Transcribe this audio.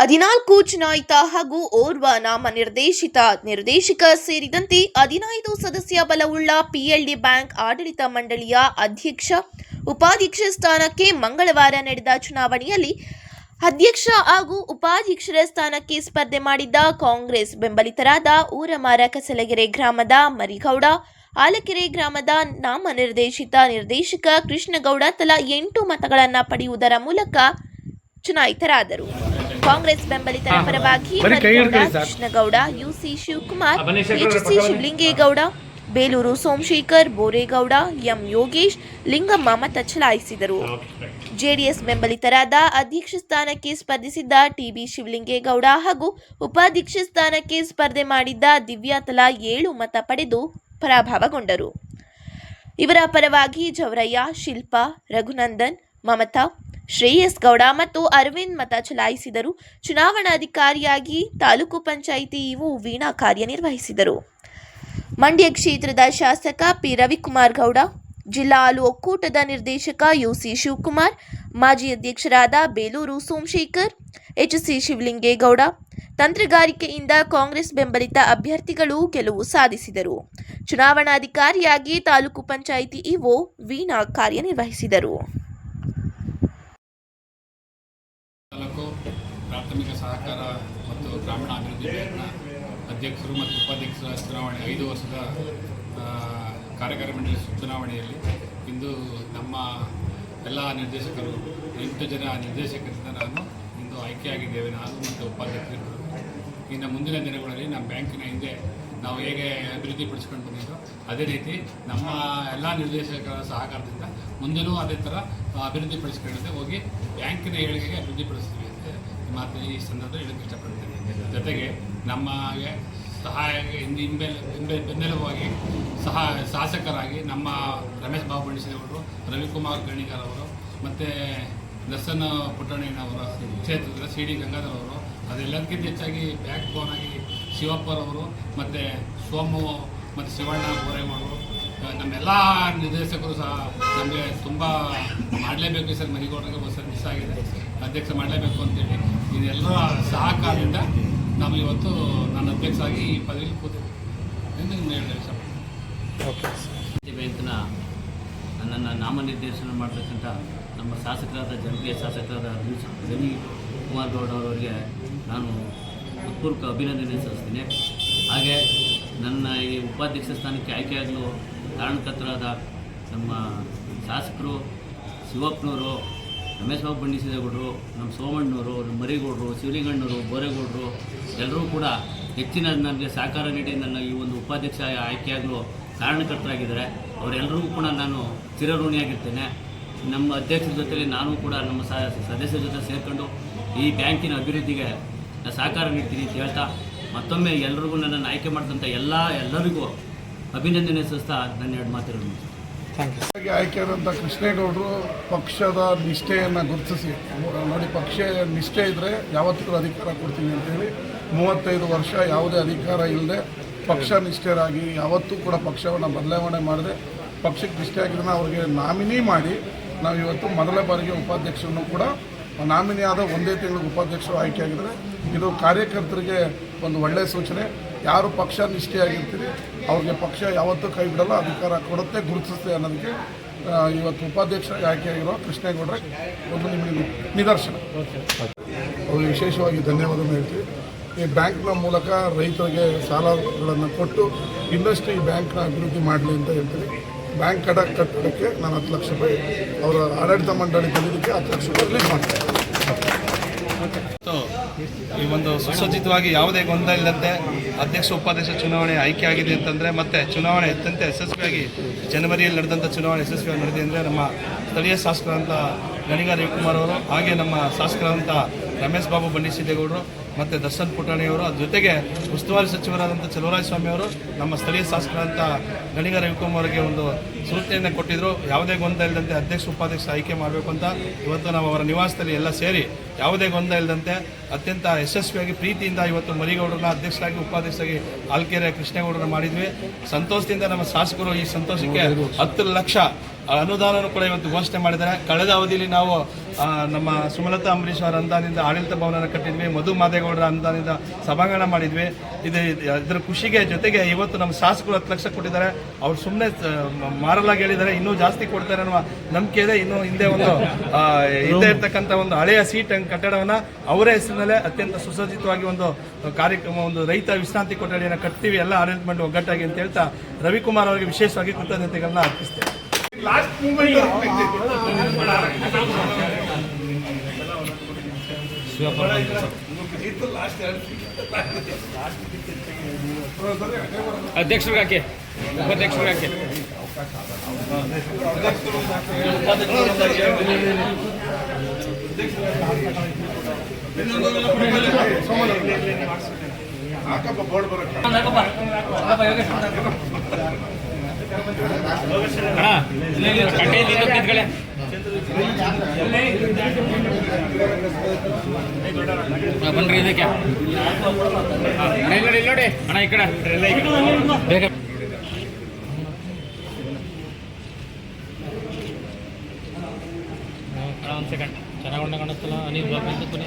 ಹದಿನಾಲ್ಕು ಚುನಾಯಿತ ಹಾಗೂ ಓರ್ವ ನಾಮ ನಿರ್ದೇಶಿತ ನಿರ್ದೇಶಕ ಸೇರಿದಂತೆ ಹದಿನೈದು ಸದಸ್ಯ ಬಲವುಳ್ಳ ಪಿಎಲ್ಡಿ ಬ್ಯಾಂಕ್ ಆಡಳಿತ ಮಂಡಳಿಯ ಅಧ್ಯಕ್ಷ, ಉಪಾಧ್ಯಕ್ಷ ಸ್ಥಾನಕ್ಕೆ ಮಂಗಳವಾರ ನಡೆದ ಚುನಾವಣೆಯಲ್ಲಿ ಅಧ್ಯಕ್ಷ ಹಾಗೂ ಉಪಾಧ್ಯಕ್ಷರ ಸ್ಥಾನಕ್ಕೆ ಸ್ಪರ್ಧೆ ಮಾಡಿದ್ದ ಕಾಂಗ್ರೆಸ್ ಬೆಂಬಲಿತರಾದ ಊರಮಾರ ಕಸಲಗೆರೆ ಗ್ರಾಮದ ಮರಿಗೌಡ ಆಲಕೆರೆ ಗ್ರಾಮದ ನಾಮನಿರ್ದೇಶಿತ ನಿರ್ದೇಶಕ ಕೃಷ್ಣಗೌಡ ತಲಾ ಎಂಟು ಮತಗಳನ್ನು ಪಡೆಯುವುದರ ಮೂಲಕ ಚುನಾಯಿತರಾದರು. ಕಾಂಗ್ರೆಸ್ ಬೆಂಬಲಿತರ ಪರವಾಗಿ. Krishnagowda UC Shivakumar H C Shivalingegowda Belur Somashekar Boregowda M Yogesh Lingamma ಮತ ಚಲಾಯಿಸಿದರು ಜೆಡಿಎಸ್ ಬೆಂಬಲಿತರಾದ ಅಧ್ಯಕ್ಷ ಸ್ಥಾನಕ್ಕೆ ಸ್ಪರ್ಧಿಸಿದ್ದ ಟಿಬಿ ಶಿವಲಿಂಗೇಗೌಡ ಹಾಗೂ ಉಪಾಧ್ಯಕ್ಷ ಸ್ಥಾನಕ್ಕೆ ಸ್ಪರ್ಧೆ ಮಾಡಿದ್ದ ದಿವ್ಯಾ ತಲಾ ಏಳು ಮತ ಪಡೆದು ಪರಾಭವಗೊಂಡರು. ಇವರ ಪರವಾಗಿ ಜವರಯ್ಯ ಶಿಲ್ಪಾ ರಘುನಂದನ್ ಮಮತಾ ಶ್ರೇಯಸ್ ಗೌಡ ಮತ್ತು ಅರವಿಂದ್ ಮತ ಚಲಾಯಿಸಿದರು. ಚುನಾವಣಾಧಿಕಾರಿಯಾಗಿ ತಾಲೂಕು ಪಂಚಾಯಿತಿ ಇವು ವೀಣಾ ಕಾರ್ಯನಿರ್ವಹಿಸಿದರು. ಮಂಡ್ಯ ಕ್ಷೇತ್ರದ ಶಾಸಕ ಪಿ. ರವಿಕುಮಾರ್ ಗೌಡ, ಜಿಲ್ಲಾ ಹಾಲು ಒಕ್ಕೂಟದ ನಿರ್ದೇಶಕ ಯು ಸಿ ಶಿವಕುಮಾರ್, ಮಾಜಿ ಅಧ್ಯಕ್ಷರಾದ ಬೇಲೂರು ಸೋಮಶೇಖರ್, ಎಚ್ಸಿ ಶಿವಲಿಂಗೇಗೌಡ, ತಂತ್ರಗಾರಿಕೆಯಿಂದ ಕಾಂಗ್ರೆಸ್ ಬೆಂಬಲಿತ ಅಭ್ಯರ್ಥಿಗಳು ಗೆಲುವು ಸಾಧಿಸಿದರು. ಚುನಾವಣಾಧಿಕಾರಿಯಾಗಿ ತಾಲೂಕು ಪಂಚಾಯಿತಿ ಇಒ ವೀಣಾ ಕಾರ್ಯನಿರ್ವಹಿಸಿದರು. ಪ್ರಾಥಮಿಕ ಸಹಕಾರ ಮತ್ತು ಗ್ರಾಮೀಣ ಅಭಿವೃದ್ಧಿ ಬ್ಯಾಂಕ್ನ ಅಧ್ಯಕ್ಷರು ಮತ್ತು ಉಪಾಧ್ಯಕ್ಷರ ಚುನಾವಣೆ, ಐದು ವರ್ಷದ ಕಾರ್ಯಕಾರಿ ಮಂಡಳಿ ಚುನಾವಣೆಯಲ್ಲಿ ಇಂದು ನಮ್ಮ ಎಲ್ಲ ನಿರ್ದೇಶಕರು, ಎಂಟು ಜನ ನಿರ್ದೇಶಕರಿಂದ ನಾನು ಇಂದು ಆಯ್ಕೆಯಾಗಿದ್ದೇವೆ. ನಾನು ಮತ್ತು ಉಪಾಧ್ಯಕ್ಷರು. ಇನ್ನು ಮುಂದಿನ ದಿನಗಳಲ್ಲಿ ನಮ್ಮ ಬ್ಯಾಂಕಿನ ಹಿಂದೆ ನಾವು ಹೇಗೆ ಅಭಿವೃದ್ಧಿಪಡಿಸ್ಕೊಂಡು ಬಂದಿದ್ದೋ ಅದೇ ರೀತಿ ನಮ್ಮ ಎಲ್ಲ ನಿರ್ದೇಶಕರ ಸಹಕಾರದಿಂದ ಮುಂದೆನೂ ಅದೇ ಥರ ಅಭಿವೃದ್ಧಿಪಡಿಸ್ಕೊಂಡಂತೆ ಹೋಗಿ ಬ್ಯಾಂಕಿನ ಏಳಿಗೆಗೆ ಅಭಿವೃದ್ಧಿಪಡಿಸ್ತೀವಿ ಮಾತು ಈ ಸಂದರ್ಭದಲ್ಲಿ ಹೇಳಕ್ಕೆ ಇಷ್ಟಪಡ್ತೀನಿ. ಜೊತೆಗೆ ನಮಗೆ ಸಹಾಯ ಹಿಂದೆ ಹಿಂಬೆಲ್ ಹಿಂಬೆ ಬೆನ್ನೆಲುಬಾಗಿ ಸಹ ಶಾಸಕರಾಗಿ ನಮ್ಮ ರಮೇಶ್ ಬಾಬು ಬಂಡಿಸಿದವರು ರವಿಕುಮಾರ್ ಗಣಿಗಾರ್ ಅವರು, ಮತ್ತು ದರ್ಶನ್ ಪುಟ್ಟಣ್ಣಯ್ಯನವರ ಕ್ಷೇತ್ರದ ಸಿ ಡಿ ಗಂಗಾಧರ್ ಅವರು, ಅದೆಲ್ಲದಕ್ಕಿಂತ ಹೆಚ್ಚಾಗಿ ಬ್ಯಾಕ್ ಬೋನ್ ಆಗಿ ಶಿವಪ್ಪರವರು, ಮತ್ತು ಸೋಮು ಮತ್ತು ಶಿವಣ್ಣ ಬೋರೇಗೌಡರು ನಮ್ಮೆಲ್ಲ ನಿರ್ದೇಶಕರು ಸಹ ನಮಗೆ ತುಂಬ ಮಾಡಲೇಬೇಕು ಸರ್ ಮರಿಗೌಡರಿಗೆ ಹೊಸ ಮಿಸ್ ಆಗಿದೆ. ಅಧ್ಯಕ್ಷ ಮಾಡಲೇಬೇಕು ಅಂತೇಳಿ. ಇದೆಲ್ಲರ ಸಹಕಾರದಿಂದ ನಾವು ಇವತ್ತು ನಾನು ಅಧ್ಯಕ್ಷ ಆಗಿ ಈ ಪದವಿಯಲ್ಲಿ ಕೂತಿದ್ದೆ. ಎಂದು ನಿಮ್ಗೆ ಹೇಳಿದೆ ಸರ್. ಬ್ಯಾಂಕ್ನ ನನ್ನನ್ನು ನಾಮನಿರ್ದೇಶನ ಮಾಡತಕ್ಕಂಥ ನಮ್ಮ ಶಾಸಕರಾದ ಜನಪ್ರಿಯ ಶಾಸಕರಾದ ರವಿ ಕುಮಾರ್ ಗೌಡ ಅವರವರಿಗೆ ನಾನು ಹೃತ್ಪೂರ್ವಕ ಅಭಿನಂದನೆ ಸಲ್ಲಿಸ್ತೀನಿ. ಹಾಗೆ ನನ್ನ ಈ ಉಪಾಧ್ಯಕ್ಷ ಸ್ಥಾನಕ್ಕೆ ಆಯ್ಕೆಯಾಗಲು ಕಾರಣಕರ್ತರಾದ ನಮ್ಮ ಶಾಸಕರು, ಶಿವಪ್ಪನವರು ರಮೇಶ್ ಬಾಬು ಬಂಡಿಸಿದೇಗೌಡರು ನಮ್ಮ ಸೋಮಣ್ಣವರು ಮರಿಗೌಡರು ಶಿವಲಿಂಗಣ್ಣವರು ಬೋರೇಗೌಡರು, ಎಲ್ಲರೂ ಕೂಡ ಹೆಚ್ಚಿನ ನನಗೆ ಸಹಕಾರ ನೀಡಿ ನನ್ನ ಈ ಒಂದು ಉಪಾಧ್ಯಕ್ಷ ಆಯ್ಕೆಯಾಗಲು ಕಾರಣಕರ್ತರಾಗಿದ್ದಾರೆ. ಅವರೆಲ್ಲರಿಗೂ ಕೂಡ ನಾನು ಚಿರಋಣಿಯಾಗಿರ್ತೇನೆ. ನಮ್ಮ ಅಧ್ಯಕ್ಷರ ಜೊತೆಲಿ ನಾನು ಕೂಡ ನಮ್ಮ ಸದಸ್ಯರ ಜೊತೆ ಸೇರಿಕೊಂಡು ಈ ಬ್ಯಾಂಕಿನ ಅಭಿವೃದ್ಧಿಗೆ ಸಹಕಾರ ನೀಡ್ತೀನಿ ಅಂತ ಹೇಳ್ತಾ ಮತ್ತೊಮ್ಮೆ ಎಲ್ರಿಗೂ ನನ್ನನ್ನು ಆಯ್ಕೆ ಮಾಡಿದಂಥ ಎಲ್ಲ, ಎಲ್ಲರಿಗೂ ಅಭಿನಂದನೆ ಸಲ್ಲಿಸ್ತಾ ನನ್ನ ಎರಡು ಮಾತಿರೋದು ಆಗಿ ಆಯ್ಕೆಯಾದಂಥ ಕೃಷ್ಣೇಗೌಡರು ಪಕ್ಷದ ನಿಷ್ಠೆಯನ್ನು ಗುರುತಿಸಿ. ನೋಡಿ ಪಕ್ಷ ನಿಷ್ಠೆ ಇದ್ದರೆ ಯಾವತ್ತಿಗೂ ಅಧಿಕಾರ ಕೊಡ್ತೀವಿ ಅಂತೇಳಿ ಮೂವತ್ತೈದು ವರ್ಷ ಯಾವುದೇ ಅಧಿಕಾರ ಇಲ್ಲದೆ ಪಕ್ಷ ನಿಷ್ಠರಾಗಿ ಯಾವತ್ತೂ ಕೂಡ ಪಕ್ಷವನ್ನು ಬದಲಾವಣೆ ಮಾಡದೆ ಪಕ್ಷಕ್ಕೆ ನಿಷ್ಠೆ ಆಗಿದ್ದನ್ನ ಅವ್ರಿಗೆ ನಾಮಿನಿ ಮಾಡಿ ನಾವು ಇವತ್ತು ಮೊದಲ ಬಾರಿಗೆ ಉಪಾಧ್ಯಕ್ಷರನ್ನು ಕೂಡ ನಾಮಿನಿ ಆದ ಒಂದೇ ತಿಂಗಳಿಗೆ ಉಪಾಧ್ಯಕ್ಷರು ಆಯ್ಕೆಯಾಗಿದ್ದಾರೆ ಇದು ಕಾರ್ಯಕರ್ತರಿಗೆ ಒಂದು ಒಳ್ಳೆಯ ಸೂಚನೆ. ಯಾರು ಪಕ್ಷ ನಿಷ್ಠೆಯಾಗಿರ್ತೀರಿ, ಅವ್ರಿಗೆ ಪಕ್ಷ ಯಾವತ್ತೂ ಕೈ ಬಿಡಲ್ಲ, ಅಧಿಕಾರ ಕೊಡುತ್ತೆ, ಗುರುತಿಸುತ್ತೆ ಅನ್ನೋದಕ್ಕೆ ಇವತ್ತು ಉಪಾಧ್ಯಕ್ಷ ಆಯ್ಕೆಯಾಗಿರೋ ಕೃಷ್ಣೇಗೌಡ್ರೆ ಒಂದು ನಿಮಗೆ ನಿದರ್ಶನ. ಅವ್ರಿಗೆ ವಿಶೇಷವಾಗಿ ಧನ್ಯವಾದ ಹೇಳ್ತೀವಿ. ಈ ಬ್ಯಾಂಕ್ನ ಮೂಲಕ ರೈತರಿಗೆ ಸಾಲಗಳನ್ನು ಕೊಟ್ಟು ಇಂಡಸ್ಟ್ರಿ ಬ್ಯಾಂಕ್ನ ಅಭಿವೃದ್ಧಿ ಮಾಡಲಿ ಅಂತ ಹೇಳ್ತೀವಿ. ಬ್ಯಾಂಕ್ ಕಡ ಕಟ್ಟೋದಕ್ಕೆ ನಾನು ಹತ್ತು ಲಕ್ಷ ರೂಪಾಯಿ ಅವರ ಆಡಳಿತ ಮಂಡಳಿ ತೆಗೆದಕ್ಕೆ ಹತ್ತು ಲಕ್ಷ ರೂಪಾಯಿ ಮಾಡ್ತೀನಿ ಈ ಒಂದು ಸುಸಜ್ಜಿತವಾಗಿ ಯಾವುದೇ ಗೊಂದಲ ಇಲ್ಲದೆ ಅಧ್ಯಕ್ಷ ಉಪಾಧ್ಯಕ್ಷ ಚುನಾವಣೆ ಆಯ್ಕೆ ಆಗಿದೆ ಅಂತಂದರೆ ಮತ್ತೆ ಚುನಾವಣೆ ಅತ್ಯಂತ ಯಶಸ್ವಿಯಾಗಿ ಜನವರಿಯಲ್ಲಿ ನಡೆದಂಥ ಚುನಾವಣೆ ಯಶಸ್ವಿಯಾಗಿ ನಡೆದಿದೆ ಅಂದರೆ ನಮ್ಮ ಸ್ಥಳೀಯ ಶಾಸಕರಂಥ ಗಣಿಗಾರ ರವಿಕುಮಾರ್ ಅವರು, ಹಾಗೆ ನಮ್ಮ ಶಾಸಕರಾದಂಥ ರಮೇಶ್ ಬಾಬು ಬಂಡಿಸಿದ್ದೇಗೌಡರು ಮತ್ತು ದರ್ಶನ್ ಪುಟಾಣಿಯವರು ಅದ್ರ ಜೊತೆಗೆ ಉಸ್ತುವಾರಿ ಸಚಿವರಾದಂಥ ಚಲುವರಾಯ ಸ್ವಾಮಿ ಅವರು ನಮ್ಮ ಸ್ಥಳೀಯ ಶಾಸಕರಾದಂಥ ಗಣಿಗಾರ ರವಿಕುಮಾರ್ ಅವರಿಗೆ ಒಂದು ಸೂಚನೆಯನ್ನು ಕೊಟ್ಟಿದ್ದರು ಯಾವುದೇ ಗೊಂದಲ ಇಲ್ಲದಂತೆ ಅಧ್ಯಕ್ಷ, ಉಪಾಧ್ಯಕ್ಷ ಆಯ್ಕೆ ಮಾಡಬೇಕು ಅಂತ ಇವತ್ತು ನಾವು ಅವರ ನಿವಾಸದಲ್ಲಿ ಎಲ್ಲ ಸೇರಿ ಯಾವುದೇ ಗೊಂದಲ ಇಲ್ಲದಂತೆ ಅತ್ಯಂತ ಯಶಸ್ವಿಯಾಗಿ ಪ್ರೀತಿಯಿಂದ ಇವತ್ತು ಮರಿಗೌಡರನ್ನ ಅಧ್ಯಕ್ಷರಾಗಿ, ಉಪಾಧ್ಯಕ್ಷರಾಗಿ ಆಲ್ಕೆರೆ ಕೃಷ್ಣೇಗೌಡರನ್ನ ಮಾಡಿದ್ವಿ. ಸಂತೋಷದಿಂದ ನಮ್ಮ ಶಾಸಕರು ಈ ಸಂತೋಷಕ್ಕೆ ಹತ್ತು ಲಕ್ಷ ಅನುದಾನನೂ ಕೂಡ ಇವತ್ತು ಘೋಷಣೆ ಮಾಡಿದ್ದಾರೆ. ಕಳೆದ ಅವಧಿಯಲ್ಲಿ ನಾವು ನಮ್ಮ ಸುಮಲತಾ ಅಂಬರೀಶ್ ಅವರ ಅನುದಾನದಿಂದ ಆಡಳಿತ ಭವನ ಕಟ್ಟಿದ್ವಿ, ಮಧು ಮಾದೇಗೌಡರ ಅನುದಾನದಿಂದ ಸಭಾಂಗಣ ಮಾಡಿದ್ವಿ. ಇದು ಇದರ ಖುಷಿಗೆ ಜೊತೆಗೆ ಇವತ್ತು ನಮ್ಮ ಶಾಸಕರು ಹತ್ತು ಲಕ್ಷ ಕೊಟ್ಟಿದ್ದಾರೆ. ಅವ್ರು ಸುಮ್ಮನೆ ಮಾರಲಾಗಿ ಹೇಳಿದ್ದಾರೆ. ಇನ್ನೂ ಜಾಸ್ತಿ ಕೊಡ್ತಾರೆ ಅನ್ನುವ ನಂಬಿಕೆ ಇದೆ. ಇನ್ನು ಹಿಂದೆ ಒಂದು ಹಿಂದೆ ಇರ್ತಕ್ಕಂಥ ಒಂದು ಹಳೆಯ ಸೀಟ್ ಕಟ್ಟಡವನ್ನ ಅವರ ಹೆಸರಿನಲ್ಲೇ ಅತ್ಯಂತ ಸುಸಜ್ಜಿತವಾಗಿ ಒಂದು ಕಾರ್ಯಕ್ರಮ, ಒಂದು ರೈತ ವಿಶ್ರಾಂತಿ ಕೊಠಡಿಯನ್ನು ಕಟ್ತೀವಿ. ಎಲ್ಲ ಅರೇಂಜ್ಮೆಂಟ್ ಒಗ್ಗಟ್ಟಾಗಿ ಅಂತ ಹೇಳ್ತಾ ರವಿಕುಮಾರ್ ಅವರಿಗೆ ವಿಶೇಷವಾಗಿ ಕೃತಜ್ಞತೆಗಳನ್ನ ಅರ್ಪಿಸ್ತೇವೆ ಅಧ್ಯಕ್ಷರಿಗೆ ಹಾಕಿ ಉಪಾಧ್ಯಕ್ಷರಿಗೆ ಹಾಕಿ ಹಾಕಪ್ಪ ಬೋರ್ಡ್ ಬರೋಕ್ಕೆ ಬನ್ರಿ ಇದಕ್ಕೆ ನೋಡಿ ನೋಡಿ ಅಣ್ಣ ಈ ಕಡೆ ಬೇಗ ಒಂದು ಸೆಕೆಂಡ್ ಚೆನ್ನಾಗಿ ಕಾಣಿಸ್ತಲ್ಲ ಅನಿಲ್ ಬಾಬು ಅಂತ ಕೊನೆ